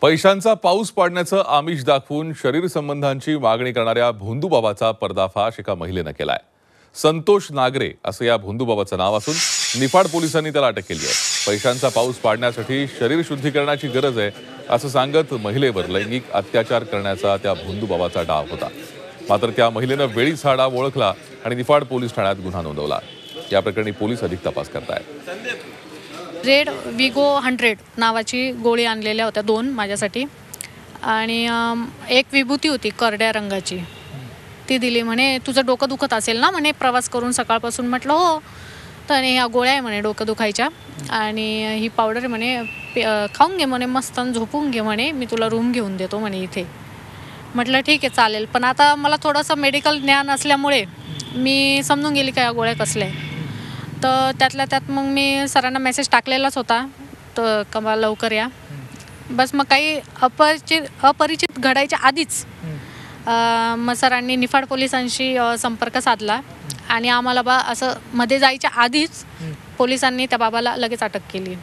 पैशांचा पाऊस पाडण्याचं आमिष दाखवून शरीर संबंधांची मागणी करणाऱ्या भोंदूबाबाचा पर्दाफाश एका महिलेनं केलाय. संतोष नागरे असं या भोंदूबाबाचं नाव असून निफाड पोलिसांनी त्याला अटक केली आहे. पैशांचा पाऊस पाडण्यासाठी शरीर शुद्धीकरणाची गरज आहे असं सांगत महिलेवर लैंगिक अत्याचार करण्याचा त्या भोंदूबाबाचा डाव होता. मात्र त्या महिलेनं वेळीच हा डाव ओळखला आणि निफाड पोलीस ठाण्यात गुन्हा नोंदवला. या प्रकरणी पोलीस अधिक तपास करतायत. रेड विगो हंड्रेड नावाची गोळी आणलेल्या होत्या दोन माझ्यासाठी. आणि एक विभूती होती करड्या रंगाची. ती दिली म्हणे तुझं डोकं दुखत असेल ना? म्हणे प्रवास करून सकाळपासून म्हटलं हो. तर ह्या गोळ्या आहे म्हणे डोकं दुखायच्या. आणि ही पावडर म्हणे खाऊन घे म्हणे मस्त झोपून घे म्हणे मी तुला रूम घेऊन देतो म्हणे इथे. म्हटलं ठीक आहे चालेल. पण आता मला थोडंसं मेडिकल ज्ञान असल्यामुळे मी समजून गेली का या गोळ्या कसल्या आहे तर त्यातल्या त्यात मग मी सरांना मेसेज टाकलेलाच होता. तर कमा लवकर या. बस मग काही अपरिचित अपरिचित घडायच्या आधीच मग सरांनी निफाड पोलिसांशी संपर्क साधला. आणि आम्हाला बा असं मध्ये जायच्या आधीच पोलिसांनी त्या बाबाला लगेच अटक केली.